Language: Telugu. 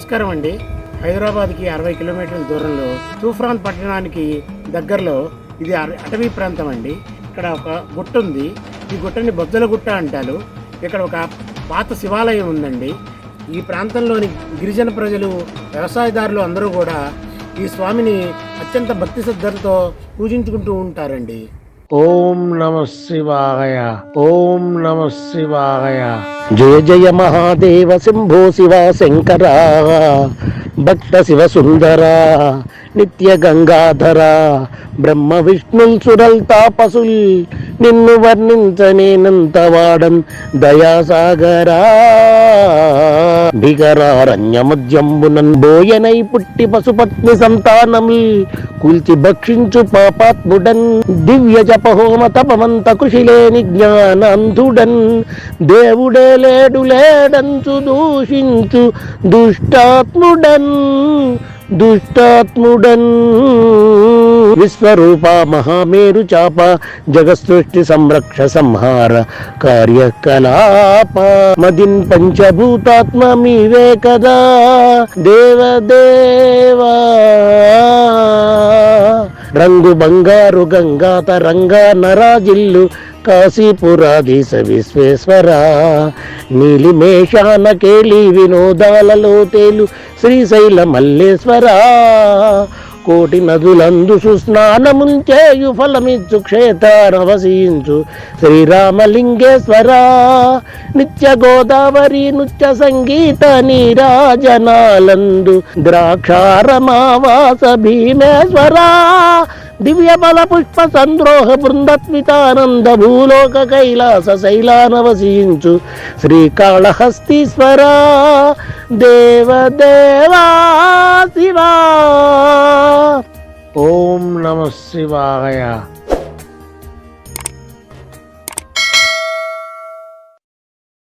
నమస్కారం అండి. హైదరాబాద్కి అరవై కిలోమీటర్ల దూరంలో తూఫ్రాన్ పట్టణానికి దగ్గరలో ఇది అటవీ ప్రాంతం అండి. ఇక్కడ ఒక గుట్ట ఉంది. ఈ గుట్టని బొద్దల గుట్ట అంటారు. ఇక్కడ ఒక పాత శివాలయం ఉందండి. ఈ ప్రాంతంలోని గిరిజన ప్రజలు వ్యవసాయదారులు అందరూ కూడా ఈ స్వామిని అత్యంత భక్తి శ్రద్ధలతో పూజించుకుంటూ ఉంటారండి. ఓం నమ శివాయ ఓం నమ శివాయ. జయ జయ మహాదేవ శంభో శివ శంకర భక్త శివ సుందర నిత్య గంగాధర బ్రహ్మ విష్ణుల్ సురల్ తాపసుల్ నిన్ను వర్ణించనేనంత వాడన్ దయాసాగరా. బిగరారణ్యమద్యంబునన్ బోయనై పుట్టి పశుపత్ని సంతానముల్ కూల్చి భక్షించు పాపాత్ముడన్ దివ్య జపహోమ తపమంత కృషిలేని జ్ఞానంధుడన్ దేవుడే లేడు లేడంచు దూషించు దుష్టాత్ముడన్ దుష్టాత్ముడన్. విశ్వరూప మహామేరు చాప జగసృష్టి సంరక్ష సంహార కార్యకలాప. మదిన్ పంచభూతాత్మ మీవే కదా దేవదేవా. రంగు బంగారు గంగాత రంగా నరాజిల్లు కాశీపురాధీశ విశ్వేశ్వర. నీలిమేషాన కేలి వినోదాలలో తేలు శ్రీశైల మల్లేశ్వర కోటి నదులందు సుస్నానముంచేయు ఫలమిచ్చు క్షేత్రవసించు శ్రీరామలింగేశ్వర. నిత్య గోదావరి నృత్య సంగీత నీరాజనాలందు ద్రాక్షారమావాస భీమేశ్వరా. దివ్య బల పుష్ప సంద్రోహ బృందత్వితానంద భూలోక కైలాస శైలానవసించు శ్రీకాళహస్తీశ్వర దేవదేవా శివా. ఓం నమ శివాయ.